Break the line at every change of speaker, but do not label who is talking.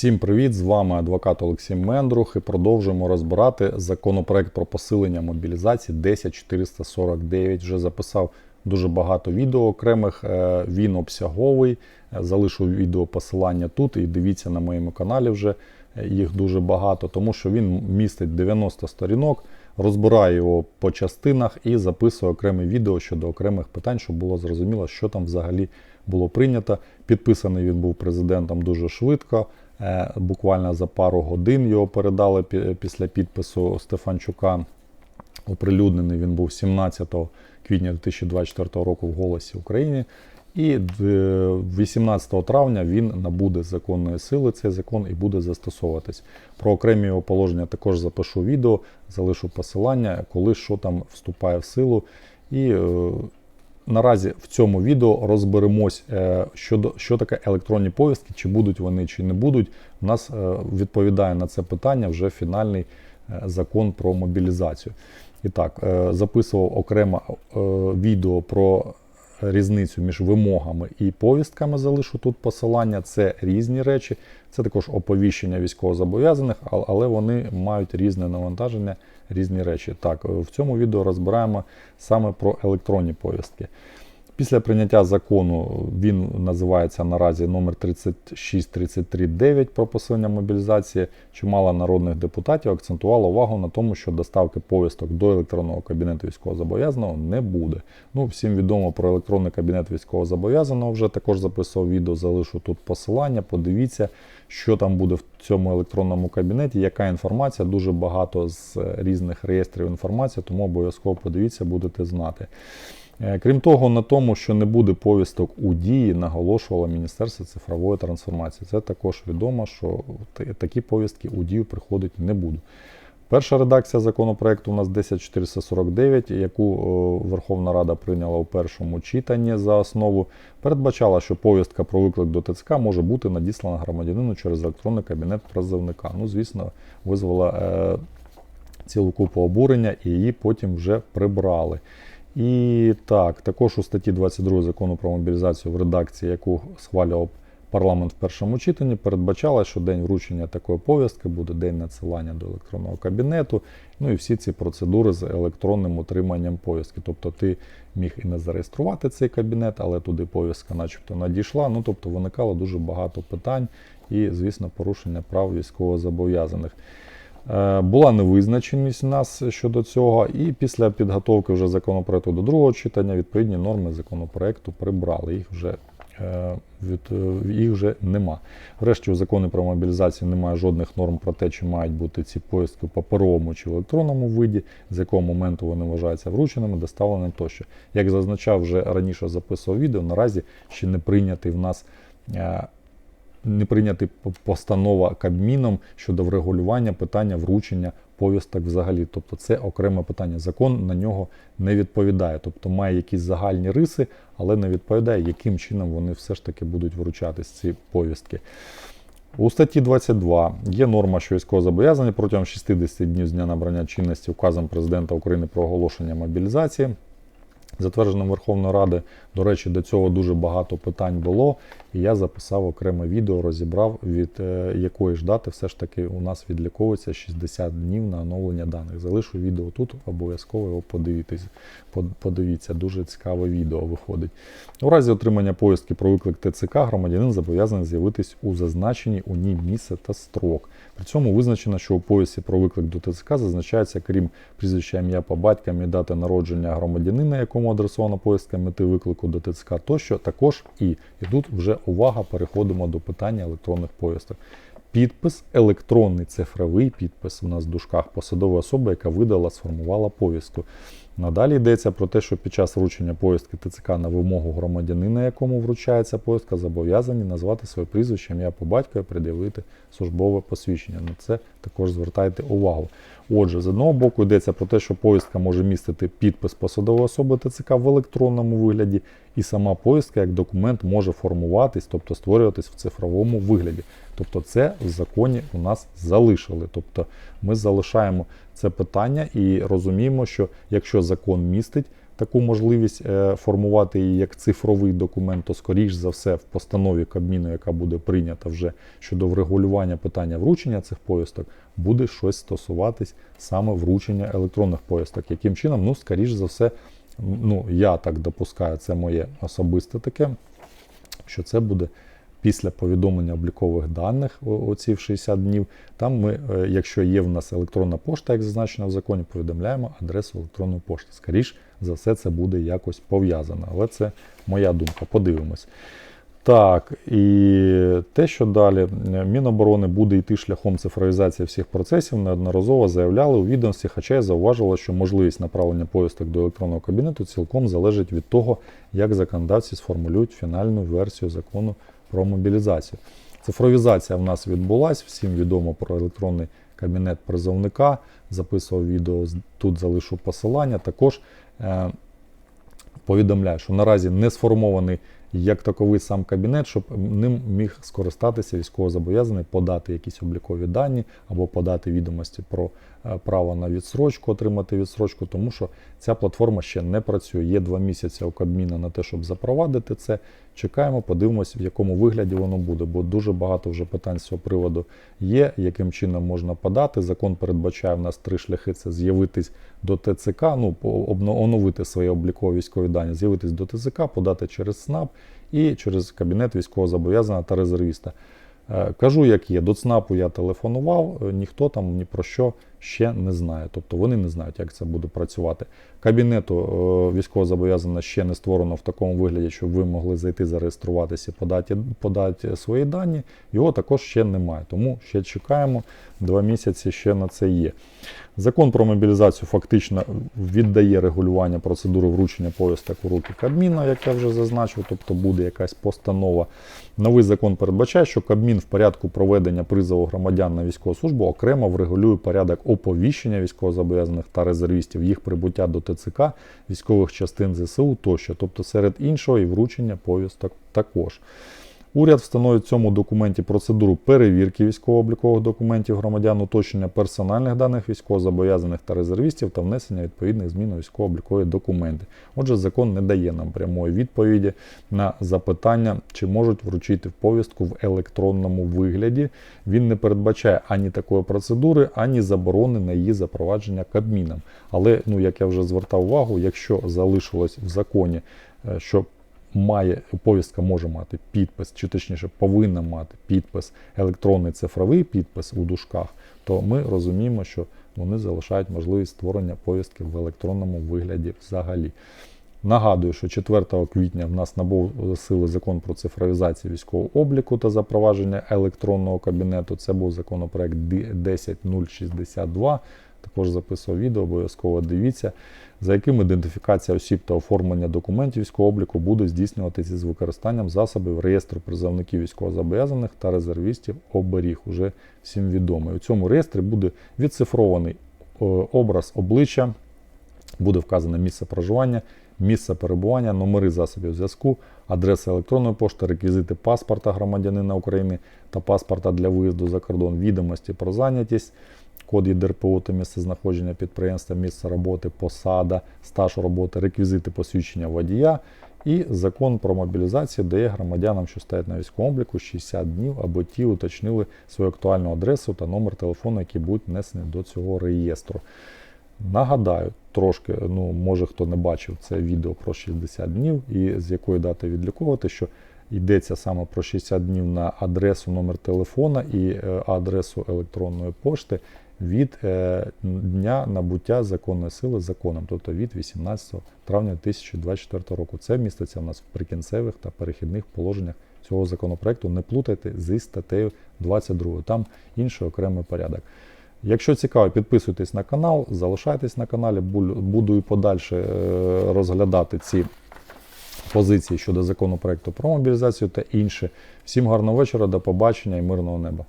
Всім привіт! З вами адвокат Олексій Мендрух і продовжуємо розбирати законопроект про посилення мобілізації 10449. Вже записав дуже багато відео окремих. е, Він обсяговий. Е, Залишу відео посилання тут і дивіться на моєму каналі вже е, їх дуже багато, тому що він містить 90 сторінок. Розбираю його по частинах і записую окреме відео щодо окремих питань, щоб було зрозуміло, що там взагалі було прийнято. Підписаний він був президентом дуже швидко. Е, Буквально за пару годин його передали після підпису Стефанчука. Оприлюднений він був 17 квітня 2024 року в Голосі України. І 18 травня він набуде законної сили цей закон і буде застосовуватись. Про окремі його положення також запишу відео, залишу посилання, коли що там вступає в силу. І е, наразі в цьому відео розберемось, е, щодо, що таке електронні повістки, чи будуть вони, чи не будуть. У нас е, відповідає на це питання вже фінальний е, закон про мобілізацію. І так, записував окремо відео про різницю між вимогами і повістками. Залишу тут посилання. Це різні речі. Це також оповіщення військовозобов'язаних, але вони мають різне навантаження, різні речі. Так, в цьому відео розбираємо саме про електронні повістки. Після прийняття закону він називається наразі номер 36339 про посилення мобілізації. Чимало народних депутатів акцентувало увагу на тому, що доставки повісток до електронного кабінету військовозобов'язаного не буде. Ну, всім відомо про електронний кабінет військовозобов'язаного. Вже також записував відео, залишу тут посилання. Подивіться, що там буде в цьому електронному кабінеті, яка інформація. Дуже багато з різних реєстрів інформації, тому обов'язково подивіться, будете знати. Е, Крім того, на тому, що не буде повісток у дії, наголошувало Міністерство цифрової трансформації. Це також відомо, що такі повістки у дію приходить не будуть. Перша редакція законопроекту у нас 10449, яку Верховна Рада прийняла у першому читанні за основу, передбачала, що повістка про виклик до ТЦК може бути надіслана громадянину через електронний кабінет призовника. Ну, звісно, визвала е, цілу купу обурення і її потім вже прибрали. І так, також у статті 22 закону про мобілізацію в редакції, яку схвалював парламент в першому читанні, передбачала, що день вручення такої повістки буде день надсилання до електронного кабінету. Ну і всі ці процедури з електронним утриманням повістки. Тобто ти міг і не зареєструвати цей кабінет, але туди повістка начебто надійшла. Ну тобто виникало дуже багато питань і, звісно, порушення прав військовозобов'язаних. Е, Була невизначеність у нас щодо цього, і після підготовки вже законопроекту до другого читання відповідні норми законопроекту прибрали. Їх вже, е, від, е, їх вже нема. Врешті у законі про мобілізацію немає жодних норм про те, чи мають бути ці поїздки в паперовому чи в електронному виді, з якого моменту вони вважаються врученими, доставленими тощо. Як зазначав вже раніше записував відео, наразі ще не прийнятий в нас. Не прийняти постанова Кабміном щодо врегулювання питання вручення повісток взагалі. Тобто це окреме питання. Закон на нього не відповідає. Тобто має якісь загальні риси, але не відповідає, яким чином вони все ж таки будуть вручатись ці повістки. У статті 22 є норма, що військовозобов'язані протягом 60 днів з дня набрання чинності указом президента України про оголошення мобілізації затвердженим Верховною Ради. До речі, до цього дуже багато питань було. І я записав окреме відео, розібрав, від е, якої ж дати все ж таки у нас відліковується 60 днів на оновлення даних. Залишу відео тут, обов'язково його подивитись. Подивіться, дуже цікаве відео виходить. У разі отримання повістки про виклик ТЦК громадянин зобов'язаний з'явитись у зазначеній у ній місце та строк. При цьому визначено, що у повісті про виклик до ТЦК зазначається, крім прізвища ім'я по батькам і дати народження громадянина, якому адресована повістка мети виклику до ТЦК тощо, також і. І тут вже увага, переходимо до питання електронних повісток. Підпис, електронний цифровий підпис у нас в дужках посадової особи, яка видала, сформувала повістку. Надалі йдеться про те, що під час вручення повістки ТЦК на вимогу громадянина, якому вручається повістка, зобов'язані назвати своє прізвище, ім'я по батькові, пред'явити службове посвідчення. На це також звертайте увагу. Отже, з одного боку йдеться про те, що повістка може містити підпис посадової особи ТЦК в електронному вигляді, і сама повістка як документ може формуватись, тобто створюватись в цифровому вигляді. Тобто це в законі у нас залишили. Тобто ми залишаємо це питання і розуміємо, що якщо закон містить таку можливість е, формувати її як цифровий документ, то скоріш за все в постанові Кабміну, яка буде прийнята вже щодо врегулювання питання вручення цих повісток, буде щось стосуватись саме вручення електронних повісток. Яким чином, ну, скоріш за все, ну, я так допускаю, це моє особисте таке, що це буде після повідомлення облікових даних оці в 60 днів. Там ми, е, якщо є в нас електронна пошта, як зазначено в законі, повідомляємо адресу електронної пошти. Скоріш за все, це буде якось пов'язано. Але це моя думка. Подивимось. Так, і те, що далі Міноборони буде йти шляхом цифровізації всіх процесів, неодноразово заявляли у відомстві, хоча й зауважувало, що можливість направлення повісток до електронного кабінету цілком залежить від того, як законодавці сформулюють фінальну версію закону про мобілізацію. Цифровізація в нас відбулась, всім відомо про електронний кабінет призовника. Записував відео, тут залишу посилання. Також е, повідомляю, що наразі не сформований як таковий сам кабінет, щоб ним міг скористатися військовозобов'язаний, подати якісь облікові дані або подати відомості про право на відсрочку, отримати відсрочку, тому що ця платформа ще не працює. Є два місяці у Кабміна на те, щоб запровадити це. Чекаємо, подивимось, в якому вигляді воно буде, бо дуже багато вже питань з цього приводу є, яким чином можна подати. Закон передбачає в нас три шляхи: це з'явитись до ТЦК, ну оновити свої облікові військові дані, з'явитись до ТЦК, подати через СНАП і через кабінет військовозобов'язаного та резервіста. Е, Кажу, як є. До ЦНАПу я телефонував, е, ніхто там ні про що ще не знає. Тобто вони не знають, як це буде працювати. Кабінету е, військовозобов'язаного ще не створено в такому вигляді, щоб ви могли зайти, зареєструватися, подати, подати свої дані. Його також ще немає. Тому ще чекаємо. Два місяці ще на це є. Закон про мобілізацію фактично віддає регулювання процедури вручення повісток у руки Кабміна, як я вже зазначив, тобто буде якась постанова. Новий закон передбачає, що Кабмін в порядку проведення призову громадян на військову службу окремо врегулює порядок оповіщення військовозобов'язаних та резервістів, їх прибуття до ТЦК, військових частин ЗСУ тощо, тобто серед іншого і вручення повісток також. Уряд встановить в цьому документі процедуру перевірки військово-облікових документів громадян, уточнення персональних даних військовозобов'язаних та резервістів та внесення відповідних змін у військово-облікові документи. Отже, закон не дає нам прямої відповіді на запитання, чи можуть вручити повістку в електронному вигляді. Він не передбачає ані такої процедури, ані заборони на її запровадження Кабміном. Але, ну як я вже звертав увагу, якщо залишилось в законі, е, що має повістка може мати підпис, чи точніше повинна мати підпис, електронний цифровий підпис у дужках, то ми розуміємо, що вони залишають можливість створення повістки в електронному вигляді взагалі. Нагадую, що 4 квітня в нас набув сили закон про цифровізацію військового обліку та запровадження електронного кабінету. Це був законопроект 10062. Також записував відео, обов'язково дивіться, за яким ідентифікація осіб та оформлення документів військового обліку буде здійснюватися з використанням засобів реєстру призовників військовозобов'язаних та резервістів оберіг. Уже всім відомий. У цьому реєстрі буде відцифрований е, образ обличчя, буде вказане місце проживання, місце перебування, номери засобів зв'язку, адреса електронної пошти, реквізити паспорта громадянина України та паспорта для виїзду за кордон, відомості про зайнятість, код ЄДРПО та місце знаходження підприємства, місце роботи, посада, стаж роботи, реквізити посвідчення водія. І закон про мобілізацію дає громадянам, що стоять на військовому обліку 60 днів, аби ті уточнили свою актуальну адресу та номер телефону, які будуть внесені до цього реєстру. Нагадаю, трошки, ну може хто не бачив це відео про 60 днів і з якої дати відліковувати, що йдеться саме про 60 днів на адресу, номер телефона і е, адресу електронної пошти від е, дня набуття законної сили законом, тобто від 18 травня 2024 року. Це міститься в нас в прикінцевих та перехідних положеннях цього законопроекту. Не плутайте зі статтею 22. Там інший окремий порядок. Якщо цікаво, підписуйтесь на канал, залишайтесь на каналі, буду і подальше е, розглядати ці позиції щодо законопроекту про мобілізацію та інше. Всім гарного вечора, до побачення і мирного неба.